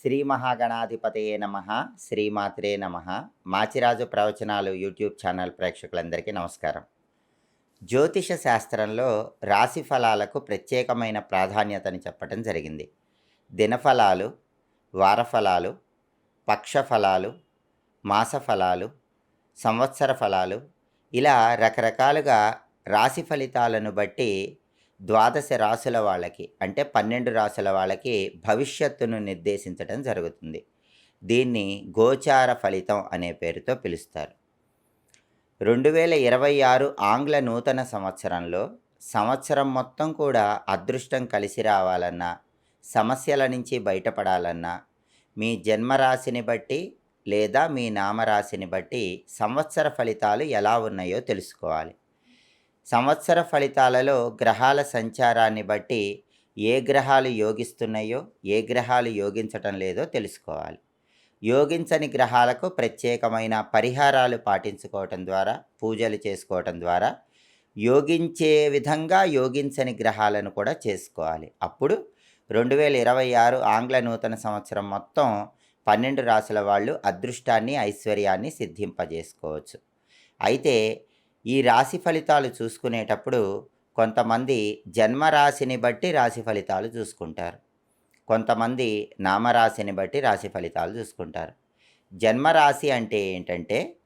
శ్రీ మహాగణాధిపతయే నమ శ్రీమాత్రే నమ. మాచిరాజు ప్రవచనాలు యూట్యూబ్ ఛానల్ ప్రేక్షకులందరికీ నమస్కారం. జ్యోతిష శాస్త్రంలో రాశి ఫలాలకు ప్రత్యేకమైన ప్రాధాన్యతని చెప్పడం జరిగింది. దినఫలాలు వారఫలాలు పక్షఫలాలు మాసఫలాలు సంవత్సర ఫలాలు ఇలా రకరకాలుగా రాశి ఫలితాలను బట్టి ద్వాదశ రాసుల వాళ్ళకి అంటే పన్నెండు రాసుల వాళ్ళకి భవిష్యత్తును నిర్దేశించడం జరుగుతుంది. దీన్ని గోచార ఫలితం అనే పేరుతో పిలుస్తారు. రెండు వేల ఇరవై ఆరు ఆంగ్ల నూతన సంవత్సరంలో సంవత్సరం మొత్తం కూడా అదృష్టం కలిసి రావాలన్నా సమస్యల నుంచి బయటపడాలన్నా మీ జన్మరాశిని బట్టి లేదా మీ నామరాశిని బట్టి సంవత్సర ఫలితాలు ఎలా ఉన్నాయో తెలుసుకోవాలి. సంవత్సర ఫలితాలలో గ్రహాల సంచారాన్ని బట్టి ఏ గ్రహాలు యోగిస్తున్నాయో ఏ గ్రహాలు యోగించటం లేదో తెలుసుకోవాలి. యోగించని గ్రహాలకు ప్రత్యేకమైన పరిహారాలు పాటించుకోవటం ద్వారా పూజలు చేసుకోవటం ద్వారా యోగించే విధంగా యోగించని గ్రహాలను కూడా చేసుకోవాలి. అప్పుడు రెండు వేల ఇరవై ఆరు ఆంగ్ల నూతన సంవత్సరం మొత్తం పన్నెండు రాసుల వాళ్ళు అదృష్టాన్ని ఐశ్వర్యాన్ని సిద్ధింపజేసుకోవచ్చు. అయితే ఈ రాశి ఫలితాలు చూసుకునేటప్పుడు కొంతమంది జన్మరాశిని బట్టి రాశి ఫలితాలు చూసుకుంటారు. కొంతమంది నామరాశిని బట్టి రాశి ఫలితాలు చూసుకుంటారు. జన్మరాశి అంటే ఏంటంటే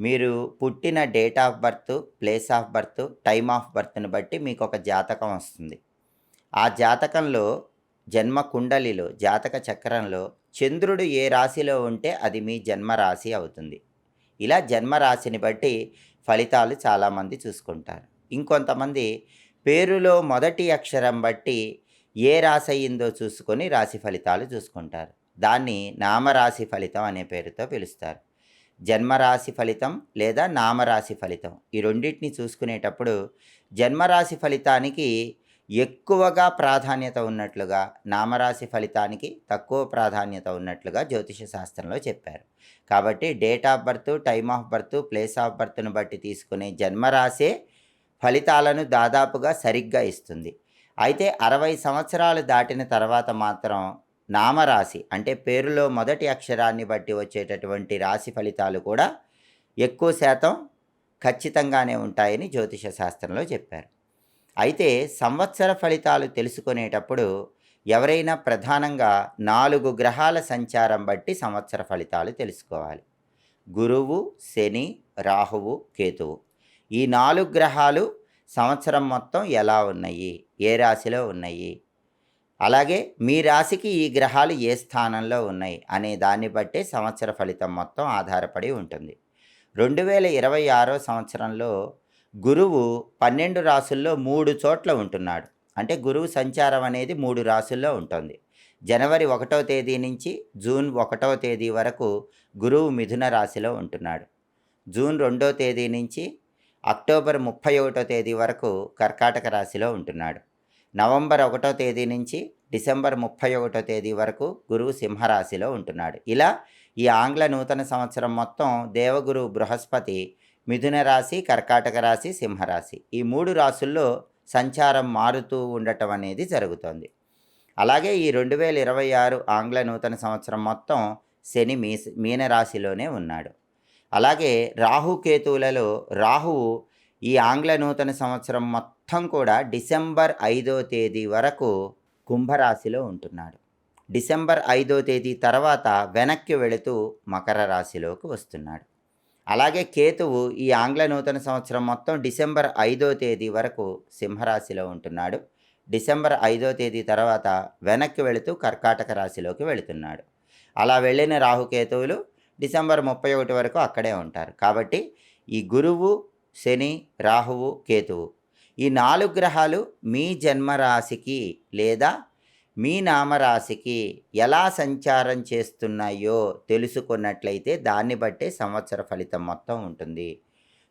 మీరు పుట్టిన date of birth place of birth time of బర్త్ని బట్టి మీకు ఒక జాతకం వస్తుంది. ఆ జాతకంలో జన్మ కుండలిలో జాతక చక్రంలో చంద్రుడు ఏ రాశిలో ఉంటే అది మీ జన్మరాశి అవుతుంది. ఇలా జన్మరాశిని బట్టి ఫలితాలు చాలామంది చూసుకుంటారు. ఇంకొంతమంది పేరులో మొదటి అక్షరం బట్టి ఏ రాశి అయ్యిందో చూసుకొని రాశి ఫలితాలు చూసుకుంటారు. దాన్ని నామరాశి ఫలితం అనే పేరుతో పిలుస్తారు. జన్మరాశి ఫలితం లేదా నామరాశి ఫలితం ఈ రెండింటిని చూసుకునేటప్పుడు జన్మరాశి ఫలితానికి ఎక్కువగా ప్రాధాన్యత ఉన్నట్లుగా నామరాశి ఫలితానికి తక్కువ ప్రాధాన్యత ఉన్నట్లుగా జ్యోతిష శాస్త్రంలో చెప్పారు. కాబట్టి date of birth time of birth place of బర్త్ను బట్టి తీసుకునే జన్మరాశే ఫలితాలను దాదాపుగా సరిగ్గా ఇస్తుంది. అయితే అరవై సంవత్సరాలు దాటిన తర్వాత మాత్రం నామరాశి అంటే పేరులో మొదటి అక్షరాన్ని బట్టి వచ్చేటటువంటి రాశి ఫలితాలు కూడా ఎక్కువ శాతం ఖచ్చితంగానే ఉంటాయని జ్యోతిష శాస్త్రంలో చెప్పారు. అయితే సంవత్సర ఫలితాలు తెలుసుకునేటప్పుడు ఎవరైనా ప్రధానంగా నాలుగు గ్రహాల సంచారం బట్టి సంవత్సర ఫలితాలు తెలుసుకోవాలి. గురువు శని రాహువు కేతువు. ఈ నాలుగు గ్రహాలు సంవత్సరం మొత్తం ఎలా ఉన్నాయి? ఏ రాశిలో ఉన్నాయి? అలాగే మీ రాశికి ఈ గ్రహాలు ఏ స్థానంలో ఉన్నాయి? అనే దాన్ని బట్టే సంవత్సర ఫలితం మొత్తం ఆధారపడి ఉంటుంది. రెండు వేల ఇరవై ఆరో సంవత్సరంలో గురువు పన్నెండు రాసుల్లో మూడు చోట్ల ఉంటున్నాడు. అంటే గురువు సంచారం అనేది మూడు రాసుల్లో ఉంటుంది. జనవరి ఒకటో తేదీ నుంచి జూన్ ఒకటో తేదీ వరకు గురువు మిథున రాశిలో ఉంటున్నాడు. జూన్ రెండో తేదీ నుంచి అక్టోబర్ ముప్పై ఒకటో తేదీ వరకు కర్కాటక రాశిలో ఉంటున్నాడు. నవంబర్ ఒకటో తేదీ నుంచి డిసెంబర్ ముప్పై ఒకటో తేదీ వరకు గురువు సింహరాశిలో ఉంటున్నాడు. ఇలా ఈ ఆంగ్ల నూతన సంవత్సరం మొత్తం దేవగురు బృహస్పతి మిథున రాశి కర్కాటక రాశి సింహరాశి ఈ మూడు రాశుల్లో సంచారం మారుతూ ఉండటం అనేది జరుగుతోంది. అలాగే ఈ రెండు వేల ఇరవై ఆరు ఆంగ్ల నూతన సంవత్సరం మొత్తం శని మీ మీనరాశిలోనే ఉన్నాడు. అలాగే రాహుకేతువులలో రాహువు ఈ ఆంగ్ల నూతన సంవత్సరం మొత్తం కూడా డిసెంబర్ ఐదో తేదీ వరకు కుంభరాశిలో ఉంటున్నాడు. డిసెంబర్ ఐదో తేదీ తర్వాత వెనక్కి వెళుతూ మకర రాశిలోకి వస్తున్నాడు. అలాగే కేతువు ఈ ఆంగ్ల నూతన సంవత్సరం మొత్తం డిసెంబర్ ఐదో తేదీ వరకు సింహరాశిలో ఉంటున్నాడు. డిసెంబర్ ఐదో తేదీ తర్వాత వెనక్కి వెళుతూ కర్కాటక రాశిలోకి వెళుతున్నాడు. అలా వెళ్ళిన రాహుకేతువులు డిసెంబర్ ముప్పై ఒకటి వరకు అక్కడే ఉంటారు. కాబట్టి ఈ గురువు శని రాహువు కేతువు ఈ నాలుగు గ్రహాలు మీ జన్మరాశికి లేదా మీ నామరాశికి ఎలా సంచారం చేస్తున్నాయో తెలుసుకున్నట్లయితే దాన్ని బట్టే సంవత్సర ఫలితం మొత్తం ఉంటుంది.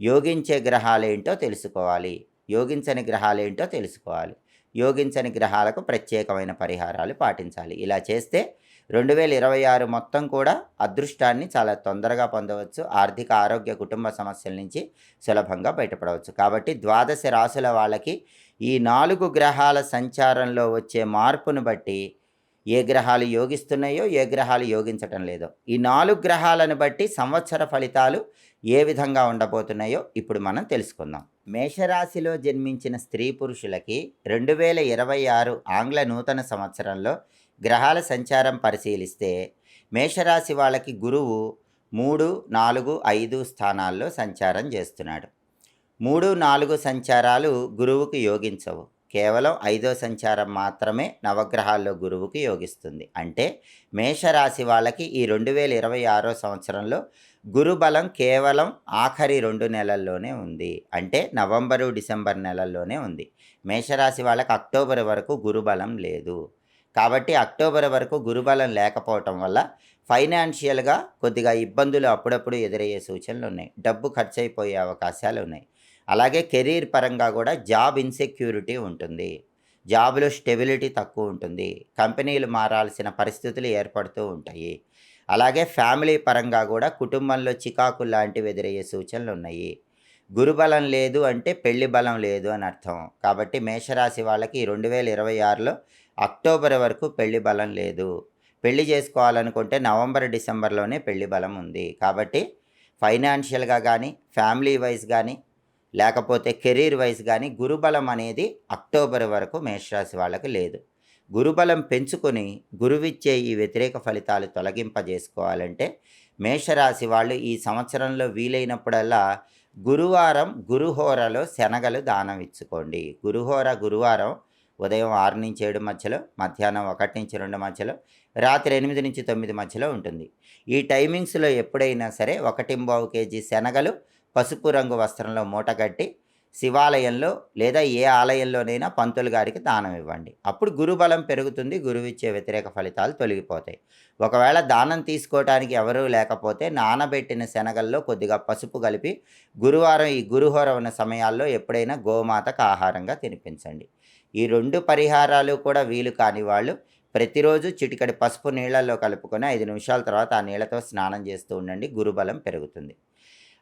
యోగించే గ్రహాలేంటో తెలుసుకోవాలి. యోగించని గ్రహాలేంటో తెలుసుకోవాలి. యోగించని గ్రహాలకు ప్రత్యేకమైన పరిహారాలు పాటించాలి. ఇలా చేస్తే రెండు వేల ఇరవై ఆరు మొత్తం కూడా అదృష్టాన్ని చాలా తొందరగా పొందవచ్చు. ఆర్థిక ఆరోగ్య కుటుంబ సమస్యల నుంచి సులభంగా బయటపడవచ్చు. కాబట్టి ద్వాదశ రాసుల వాళ్ళకి ఈ నాలుగు గ్రహాల సంచారంలో వచ్చే మార్పును బట్టి ఏ గ్రహాలు యోగిస్తున్నాయో ఏ గ్రహాలు యోగించటం లేదో. ఈ నాలుగు గ్రహాలను బట్టి సంవత్సర ఫలితాలు ఏ విధంగా ఉండబోతున్నాయో ఇప్పుడు మనం తెలుసుకుందాం. మేషరాశిలో జన్మించిన స్త్రీ పురుషులకి రెండు వేల ఇరవై ఆరు ఆంగ్ల నూతన సంవత్సరంలో గ్రహాల సంచారం పరిశీలిస్తే మేషరాశి వాళ్ళకి గురువు మూడు నాలుగు ఐదు స్థానాల్లో సంచారం చేస్తున్నాడు. మూడు నాలుగు సంచారాలు గురువుకు యోగించవు. కేవలం ఐదో సంచారం మాత్రమే నవగ్రహాల్లో గురువుకు యోగిస్తుంది. అంటే మేషరాశి వాళ్ళకి ఈ రెండు వేల ఇరవై ఆరో సంవత్సరంలో గురుబలం కేవలం ఆఖరి రెండు నెలల్లోనే ఉంది. అంటే నవంబరు డిసెంబర్ నెలల్లోనే ఉంది. మేషరాశి వాళ్ళకి అక్టోబర్ వరకు గురుబలం లేదు. కాబట్టి అక్టోబర్ వరకు గురుబలం లేకపోవటం వల్ల ఫైనాన్షియల్గా కొద్దిగా ఇబ్బందులు అప్పుడప్పుడు ఎదురయ్యే సూచనలు ఉన్నాయి. డబ్బు ఖర్చు అయిపోయే అవకాశాలు ఉన్నాయి. అలాగే కెరీర్ పరంగా కూడా జాబ్ ఇన్సెక్యూరిటీ ఉంటుంది. జాబ్లో స్టెబిలిటీ తక్కువ ఉంటుంది. కంపెనీలు మారాల్సిన పరిస్థితులు ఏర్పడుతూ ఉంటాయి. అలాగే ఫ్యామిలీ పరంగా కూడా కుటుంబంలో చికాకు లాంటివి ఎదురయ్యే సూచనలు ఉన్నాయి. గురుబలం లేదు అంటే పెళ్ళి బలం లేదు అని అర్థం. కాబట్టి మేషరాశి వాళ్ళకి రెండు వేల ఇరవై ఆరులో అక్టోబర్ వరకు పెళ్ళి బలం లేదు. పెళ్ళి చేసుకోవాలనుకుంటే నవంబర్ డిసెంబర్లోనే పెళ్ళి బలం ఉంది. కాబట్టి ఫైనాన్షియల్గా కానీ ఫ్యామిలీ వైజ్ కానీ లేకపోతే కెరీర్ వైజ్ కానీ గురుబలం అనేది అక్టోబర్ వరకు మేషరాశి వాళ్ళకి లేదు. గురుబలం పెంచుకొని గురువిచ్చే ఈ వ్యతిరేక ఫలితాలు తొలగింపజేసుకోవాలంటే మేషరాశి వాళ్ళు ఈ సంవత్సరంలో వీలైనప్పుడల్లా గురువారం గురుహోరలో శనగలు దానం ఇచ్చుకోండి. గురుహోర గురువారం ఉదయం ఆరు నుంచి ఏడు మధ్యలో మధ్యాహ్నం ఒకటి నుంచి రెండు మధ్యలో రాత్రి ఎనిమిది నుంచి తొమ్మిది మధ్యలో ఉంటుంది. ఈ టైమింగ్స్లో ఎప్పుడైనా సరే ఒకటింబావు కేజీ శనగలు పసుపు రంగు వస్త్రంలో మూటగట్టి శివాలయంలో లేదా ఏ ఆలయంలోనైనా పంతులు గారికి దానం ఇవ్వండి. అప్పుడు గురుబలం పెరుగుతుంది గురువిచ్చే వ్యతిరేక ఫలితాలు తొలగిపోతాయి. ఒకవేళ దానం తీసుకోవటానికి ఎవరూ లేకపోతే నానబెట్టిన శనగల్లో కొద్దిగా పసుపు కలిపి గురువారం ఈ గురుహోర ఉన్న సమయాల్లో ఎప్పుడైనా గోమాతకు ఆహారంగా తినిపించండి. ఈ రెండు పరిహారాలు కూడా వీలు కాని వాళ్ళు ప్రతిరోజు చిటికడి పసుపు నీళ్ళల్లో కలుపుకొని ఐదు నిమిషాల తర్వాత ఆ నీళ్ళతో స్నానం చేస్తూ ఉండండి. గురుబలం పెరుగుతుంది.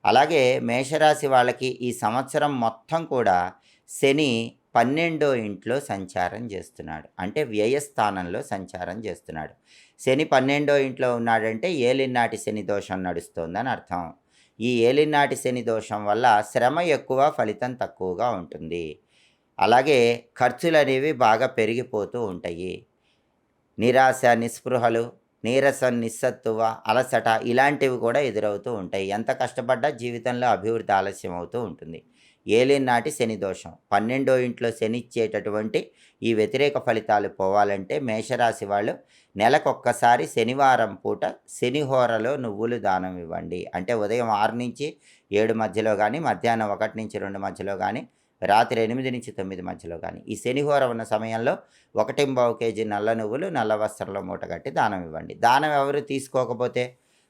అలాగే మేషరాశి వాళ్ళకి ఈ సంవత్సరం మొత్తం కూడా శని పన్నెండో ఇంట్లో సంచారం చేస్తున్నాడు. అంటే వ్యయస్థానంలో సంచారం చేస్తున్నాడు. శని పన్నెండో ఇంట్లో ఉన్నాడంటే ఏలినాటి శని దోషం నడుస్తోందని అర్థం. ఈ ఏలినాటి శని దోషం వల్ల శ్రమ ఎక్కువ ఫలితం తక్కువగా ఉంటుంది. అలాగే ఖర్చులు అనేవి బాగా పెరిగిపోతూ ఉంటాయి. నిరాశ నిస్పృహలు నీరసం నిస్సత్తువ అలసట ఇలాంటివి కూడా ఎదురవుతూ ఉంటాయి. ఎంత కష్టపడ్డా జీవితంలో అభివృద్ధి ఆలస్యం అవుతూ ఉంటుంది. ఏలినాటి శని దోషం. పన్నెండో ఇంట్లో శనిచ్చేటటువంటి ఈ వ్యతిరేక ఫలితాలు పోవాలంటే మేషరాశి వాళ్ళు నెలకొక్కసారి శనివారం పూట శనిహోరలో నువ్వులు దానం ఇవ్వండి. అంటే ఉదయం ఆరు నుంచి ఏడు మధ్యలో కానీ మధ్యాహ్నం ఒకటి నుంచి రెండు మధ్యలో కానీ రాత్రి ఎనిమిది నుంచి తొమ్మిది మధ్యలో కానీ ఈ శనిహోర ఉన్న సమయంలో ఒకటింబావు కేజీ నల్ల నువ్వులు నల్ల వస్త్రంలో మూటగట్టి దానం ఇవ్వండి. దానం ఎవరు తీసుకోకపోతే?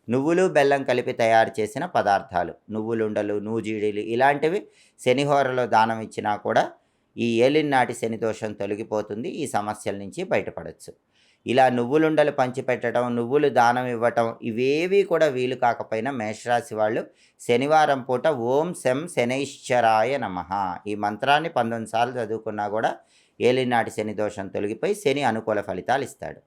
నువ్వులు బెల్లం కలిపి తయారు చేసిన పదార్థాలు. నువ్వులుండలు నూజీడీలు ఇలాంటివి శనిహోరలో దానం ఇచ్చినా కూడా ఈ ఏలినాటి శని దోషం తొలగిపోతుంది. ఈ సమస్యల నుంచి బయటపడవచ్చు ఇలా నువ్వులుండలు పంచిపెట్టడం నువ్వులు దానం ఇవ్వటం ఇవేవి కూడా వీలు కాకపోయినా మేషరాశి వాళ్ళు శనివారం పూట ఓం శం శనైశ్చరాయ నమ. ఈ మంత్రాన్ని పంతొమ్మిది సార్లు చదువుకున్నా కూడా ఏలినాటి శని దోషం తొలగిపోయి శని అనుకూల ఫలితాలు ఇస్తాడు.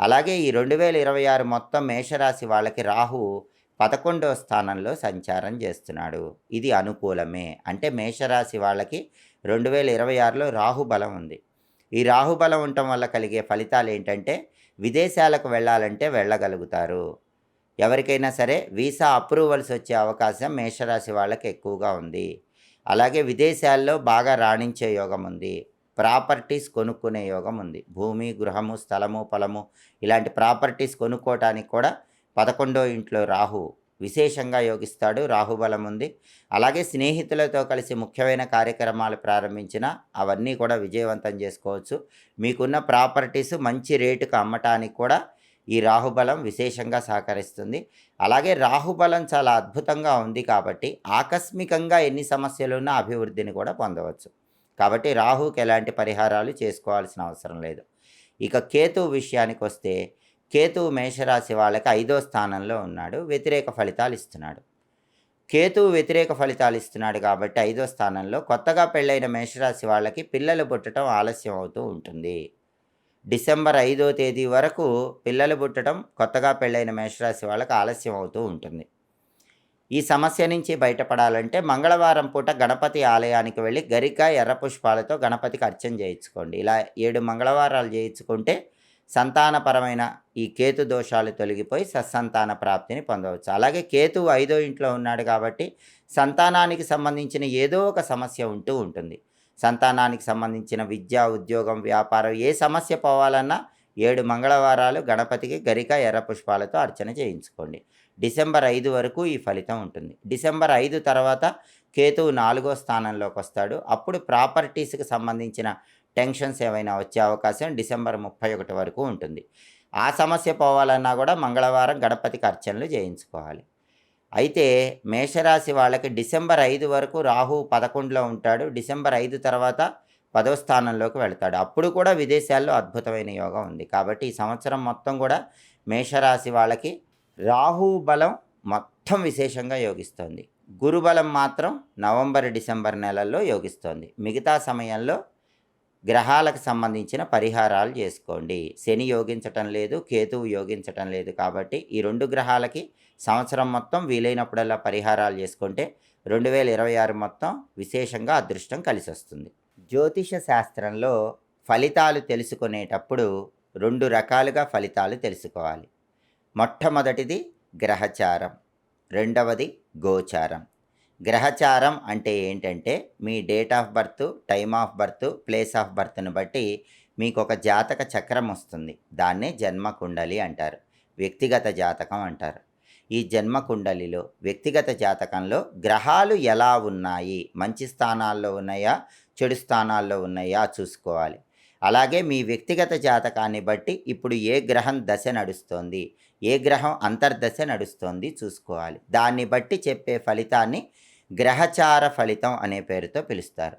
అలాగే ఈ రెండు వేల ఇరవై ఆరు మొత్తం మేషరాశి వాళ్ళకి రాహు పదకొండవ స్థానంలో సంచారం చేస్తున్నాడు. ఇది అనుకూలమే. అంటే మేషరాశి వాళ్ళకి రెండు వేల ఇరవై ఆరులో రాహు బలం ఉంది. ఈ రాహుబలం ఉండటం వల్ల కలిగే ఫలితాలు ఏంటంటే విదేశాలకు వెళ్ళాలంటే వెళ్ళగలుగుతారు. ఎవరికైనా సరే వీసా అప్రూవల్స్ వచ్చే అవకాశం మేషరాశి వాళ్ళకి ఎక్కువగా ఉంది. అలాగే విదేశాల్లో బాగా రాణించే యోగం ఉంది. ప్రాపర్టీస్ కొనుక్కునే యోగం ఉంది. భూమి గృహము స్థలము పొలము ఇలాంటి ప్రాపర్టీస్ కొనుక్కోవటానికి కూడా పదకొండో ఇంట్లో రాహు విశేషంగా యోగిస్తాడు. రాహుబలం ఉంది. అలాగే స్నేహితులతో కలిసి ముఖ్యమైన కార్యక్రమాలు ప్రారంభించిన అవన్నీ కూడా విజయవంతం చేసుకోవచ్చు. మీకున్న ప్రాపర్టీస్ మంచి రేటుకు అమ్మటానికి కూడా ఈ రాహుబలం విశేషంగా సహకరిస్తుంది. అలాగే రాహుబలం చాలా అద్భుతంగా ఉంది కాబట్టి ఆకస్మికంగా ఎన్ని సమస్యలున్నా అభివృద్ధిని కూడా పొందవచ్చు. కాబట్టి రాహుకి ఎలాంటి పరిహారాలు చేసుకోవాల్సిన అవసరం లేదు. ఇక కేతు విషయానికి వస్తే కేతువు మేషరాశి వాళ్ళకి ఐదో స్థానంలో ఉన్నాడు వ్యతిరేక ఫలితాలు ఇస్తున్నాడు. కేతువు వ్యతిరేక ఫలితాలు ఇస్తున్నాడు కాబట్టి ఐదో స్థానంలో కొత్తగా పెళ్ళైన మేషరాశి వాళ్ళకి పిల్లలు పుట్టడం ఆలస్యం అవుతూ ఉంటుంది. డిసెంబర్ ఐదో తేదీ వరకు పిల్లలు పుట్టడం కొత్తగా పెళ్ళైన మేషరాశి వాళ్ళకి ఆలస్యం అవుతూ ఉంటుంది. ఈ సమస్య నుంచి బయటపడాలంటే మంగళవారం పూట గణపతి ఆలయానికి వెళ్ళి గరిక ఎర్ర పుష్పాలతో గణపతికి అర్చన చేయించుకోండి. ఇలా ఏడు మంగళవారాలు చేయించుకుంటే సంతానపరమైన ఈ కేతు దోషాలు తొలగిపోయి సత్సంతాన ప్రాప్తిని పొందవచ్చు. అలాగే కేతు ఐదో ఇంట్లో ఉన్నాడు కాబట్టి సంతానానికి సంబంధించిన ఏదో ఒక సమస్య ఉంటూ ఉంటుంది. సంతానానికి సంబంధించిన విద్య ఉద్యోగం వ్యాపారం ఏ సమస్య పోవాలన్నా ఏడు మంగళవారాలు గణపతికి గరిక ఎర్ర పుష్పాలతో అర్చన చేయించుకోండి. డిసెంబర్ ఐదు వరకు ఈ ఫలితం ఉంటుంది. డిసెంబర్ ఐదు తర్వాత కేతువు నాలుగో స్థానంలోకి వస్తాడు. అప్పుడు ప్రాపర్టీస్కి సంబంధించిన టెన్షన్స్ ఏమైనా వచ్చే అవకాశం డిసెంబర్ ముప్పై ఒకటి వరకు ఉంటుంది. ఆ సమస్య పోవాలన్నా కూడా మంగళవారం గణపతికి అర్చనలు చేయించుకోవాలి. అయితే మేషరాశి వాళ్ళకి డిసెంబర్ ఐదు వరకు రాహు పదకొండులో ఉంటాడు. డిసెంబర్ ఐదు తర్వాత పదో స్థానంలోకి వెళ్తాడు. అప్పుడు కూడా విదేశాల్లో అద్భుతమైన యోగం ఉంది. కాబట్టి ఈ సంవత్సరం మొత్తం కూడా మేషరాశి వాళ్ళకి రాహు బలం మొత్తం విశేషంగా యోగిస్తోంది. గురుబలం మాత్రం నవంబర్ డిసెంబర్ నెలల్లో యోగిస్తోంది. మిగతా సమయంలో గ్రహాలకు సంబంధించిన పరిహారాలు చేసుకోండి. శని యోగించటం లేదు కేతువు యోగించటం లేదు కాబట్టి ఈ రెండు గ్రహాలకి సంవత్సరం మొత్తం వీలైనప్పుడల్లా పరిహారాలు చేసుకుంటే రెండు వేల ఇరవై ఆరు మొత్తం విశేషంగా అదృష్టం కలిసి వస్తుంది జ్యోతిష శాస్త్రంలో ఫలితాలు తెలుసుకునేటప్పుడు రెండు రకాలుగా ఫలితాలు తెలుసుకోవాలి. మొట్టమొదటిది గ్రహచారం రెండవది గోచారం. గ్రహచారం అంటే ఏంటంటే మీ date of birth time of birth place of బర్త్ను బట్టి మీకు ఒక జాతక చక్రం వస్తుంది. దాన్నే జన్మ కుండలి అంటారు. వ్యక్తిగత జాతకం అంటారు. ఈ జన్మ కుండలిలో వ్యక్తిగత జాతకంలో గ్రహాలు ఎలా ఉన్నాయి? మంచి స్థానాల్లో ఉన్నాయా? చెడు స్థానాల్లో ఉన్నాయా? చూసుకోవాలి. అలాగే మీ వ్యక్తిగత జాతకాన్ని బట్టి ఇప్పుడు ఏ గ్రహం దశ నడుస్తోంది? ఏ గ్రహం అంతర్దశ నడుస్తోంది? చూసుకోవాలి. దాన్ని బట్టి చెప్పే ఫలితాన్ని గ్రహచార ఫలితం అనే పేరుతో పిలుస్తారు.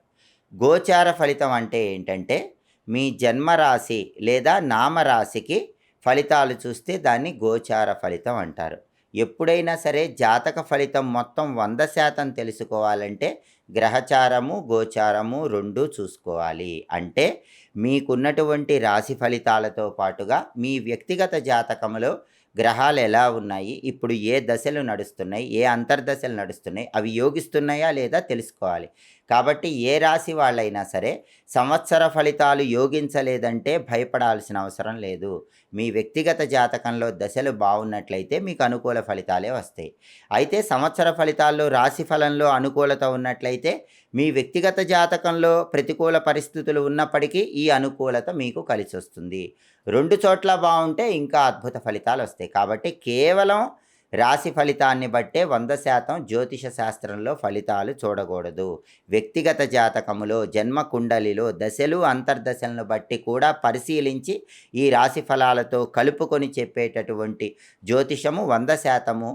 గోచార ఫలితం అంటే ఏంటంటే మీ జన్మరాశి లేదా నామరాశికి ఫలితాలు చూస్తే దాన్ని గోచార ఫలితం అంటారు. ఎప్పుడైనా సరే జాతక ఫలితం మొత్తం వంద శాతం తెలుసుకోవాలంటే గ్రహచారము గోచారము రెండు చూసుకోవాలి. అంటే మీకున్నటువంటి రాశి ఫలితాలతో పాటుగా మీ వ్యక్తిగత జాతకంలో గ్రహాలు ఎలా ఉన్నాయి? ఇప్పుడు ఏ దశలు నడుస్తున్నాయి? ఏ అంతర్దశలు నడుస్తున్నాయి? అవి యోగిస్తున్నాయా లేదా తెలుసుకోవాలి. కాబట్టి ఏ రాశి వాళ్ళైనా సరే సంవత్సర ఫలితాలు యోగించలేదంటే భయపడాల్సిన అవసరం లేదు. మీ వ్యక్తిగత జాతకంలో దశలు బాగున్నట్లయితే మీకు అనుకూల ఫలితాలే వస్తాయి. అయితే సంవత్సర ఫలితాల్లో రాశి ఫలంలో అనుకూలత ఉన్నట్లయితే మీ వ్యక్తిగత జాతకంలో ప్రతికూల పరిస్థితులు ఉన్నప్పటికీ ఈ అనుకూలత మీకు కలిసి వస్తుంది రెండు చోట్ల బాగుంటే ఇంకా అద్భుత ఫలితాలు వస్తాయి కాబట్టి కేవలం రాశి ఫలితాన్ని బట్టే వంద శాతం జ్యోతిష శాస్త్రంలో ఫలితాలు చూడకూడదు. వ్యక్తిగత జాతకములో జన్మ కుండలిలో దశలు అంతర్దశలను బట్టి కూడా పరిశీలించి ఈ రాశి ఫలాలతో కలుపుకొని చెప్పేటటువంటి జ్యోతిషము వంద శాతము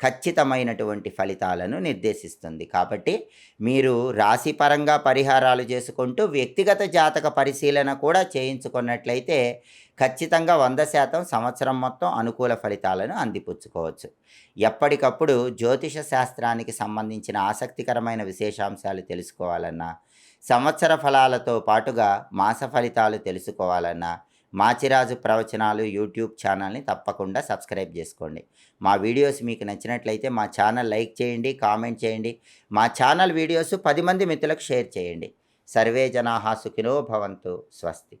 ఖచ్చితమైనటువంటి ఫలితాలను నిర్దేశిస్తుంది. కాబట్టి మీరు రాశిపరంగా పరిహారాలు చేసుకుంటూ వ్యక్తిగత జాతక పరిశీలన కూడా చేయించుకున్నట్లయితే ఖచ్చితంగా వంద శాతం సంవత్సరం మొత్తం అనుకూల ఫలితాలను అందిపుచ్చుకోవచ్చు. ఎప్పటికప్పుడు జ్యోతిష శాస్త్రానికి సంబంధించిన ఆసక్తికరమైన విశేషాంశాలు తెలుసుకోవాలన్నా సంవత్సర ఫలాలతో పాటుగా మాస ఫలితాలు తెలుసుకోవాలన్నా మాచిరాజు ప్రవచనాలు యూట్యూబ్ ఛానల్ని తప్పకుండా సబ్స్క్రైబ్ చేసుకోండి. మా వీడియోస్ మీకు నచ్చినట్లయితే మా ఛానల్ లైక్ చేయండి కామెంట్ చేయండి. మా ఛానల్ వీడియోస్ పది మంది మిత్రులకు షేర్ చేయండి. సర్వే జనాహా సుఖినో భవంతు. స్వస్తి.